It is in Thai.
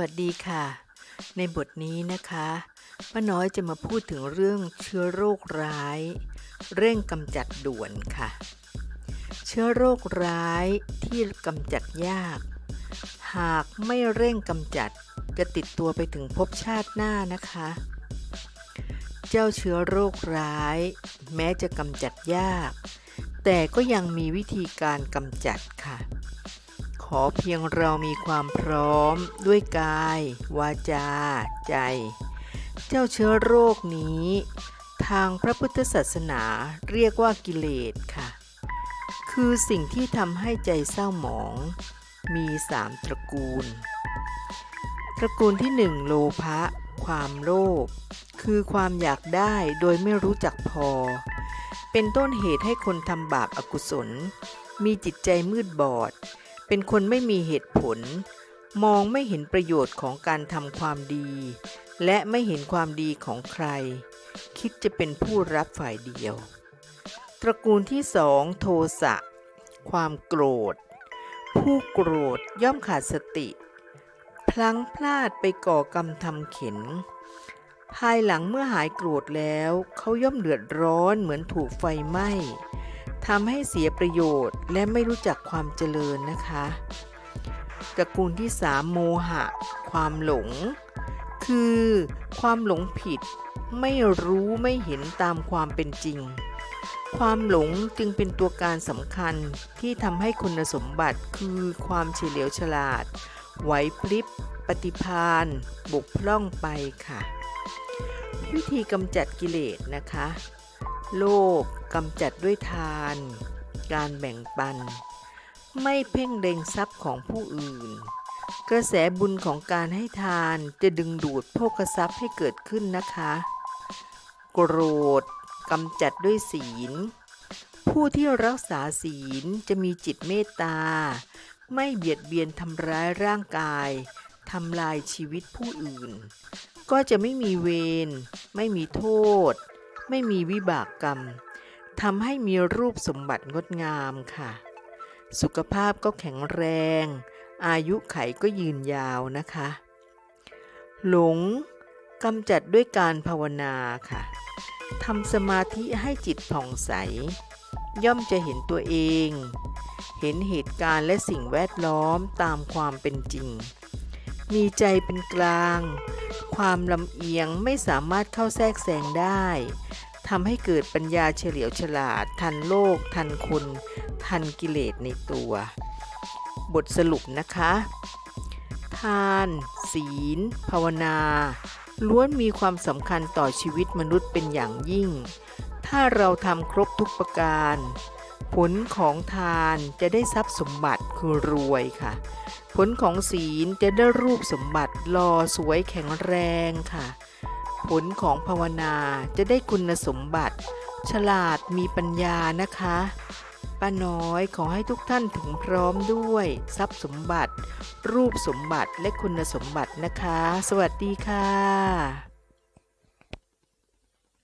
วัสดีค่ะ ในบทนี้นะคะป้าน้อยจะมาพูดถึงเรื่องเชื้อโรคร้าย เร่งกำจัดด่วนค่ะ เชื้อโรคร้ายที่กำจัดยาก หากไม่เร่งกำจัดจะติดตัวไปถึงภพชาติหน้านะคะ เจ้าเชื้อโรคร้าย แม้จะกำจัดยาก แต่ก็ยังมีวิธีการกำจัดค่ะ อเพียงเรามีความพร้อมด้วยกาย วาจา ใจ เจ้าเชื้อโรคนี้ ทางพระพุทธศาสนาเรียกว่ากิเลสค่ะ คือสิ่งที่ทำให้ใจเศร้าหมอง มีสามตระกูล ตระกูลที่หนึ่งโลภะความโลภคือความอยากได้โดยไม่รู้จักพอ เป็นต้นเหตุให้คนทำบาปอากุศล มีจิตใจมืดบอด เป็นคนไม่มีเหตุผล มองไม่เห็นประโยชน์ของการทำความดี และไม่เห็นความดีของใคร คิดจะเป็นผู้รับฝ่ายเดียว ตระกูลที่สองโทสะ ความโกรธ ผู้โกรธย่อมขาดสติ พลั้งพลาดไปก่อกรรมทำเข็นภายหลังเมื่อหายโกรธแล้ว เขาย่อมเดือดร้อนเหมือนถูกไฟไหม้ ทำให้เสียประโยชน์และไม่รู้จักความเจริญนะคะตระกูลที่สามโมหะ ความหลง คือความหลงผิด ไม่รู้ไม่เห็นตามความเป็นจริง ความหลงจึงเป็นตัวการสำคัญที่ทำให้คุณสมบัติคือความเฉลียวฉลาด ไหวพริบ ปฏิพานบกพร่องไปค่ะ วิธีกำจัดกิเลสนะคะ โลภกำจัดด้วยทาน การแบ่งปัน ไม่เพ่งเล็งทรัพย์ของผู้อื่น กระแสบุญของการให้ทานจะดึงดูดโภคทรัพย์ให้เกิดขึ้นนะคะ โกรธกำจัดด้วยศีล ผู้ที่รักษาศีลจะมีจิตเมตตา ไม่เบียดเบียนทำร้ายร่างกายทำลายชีวิตผู้อื่น ก็จะไม่มีเวรไม่มีโทษ ไม่มีวิบากกรรมทำให้มีรูปสมบัติงดงามค่ะ สุขภาพก็แข็งแรง อายุไขก็ยืนยาวนะคะ หลงกำจัดด้วยการภาวนาค่ะทำสมาธิให้จิตผ่องใส ย่อมจะเห็นตัวเอง เห็นเหตุการณ์และสิ่งแวดล้อมตามความเป็นจริง มีใจเป็นกลาง ความลำเอียงไม่สามารถเข้าแทรกแซงได้ทำให้เกิดปัญญาเฉลียวฉลาด ทันโลก ทันคนทันกิเลสในตัว บทสรุปนะคะ ทาน ศีล ภาวนา ล้วนมีความสำคัญต่อชีวิตมนุษย์เป็นอย่างยิ่ง ถ้าเราทำครบทุกประการ ผลของทานจะได้ทรัพย์สมบัติคือรวยค่ะ ผลของศีลจะได้รูปสมบัติหล่อสวยแข็งแรงค่ะ ผลของภาวนาจะได้คุณสมบัติ ฉลาดมีปัญญานะคะป้าน้อยขอให้ทุกท่านถึงพร้อมด้วย ทรัพย์สมบัติ รูปสมบัติและคุณสมบัตินะคะ สวัสดีค่ะ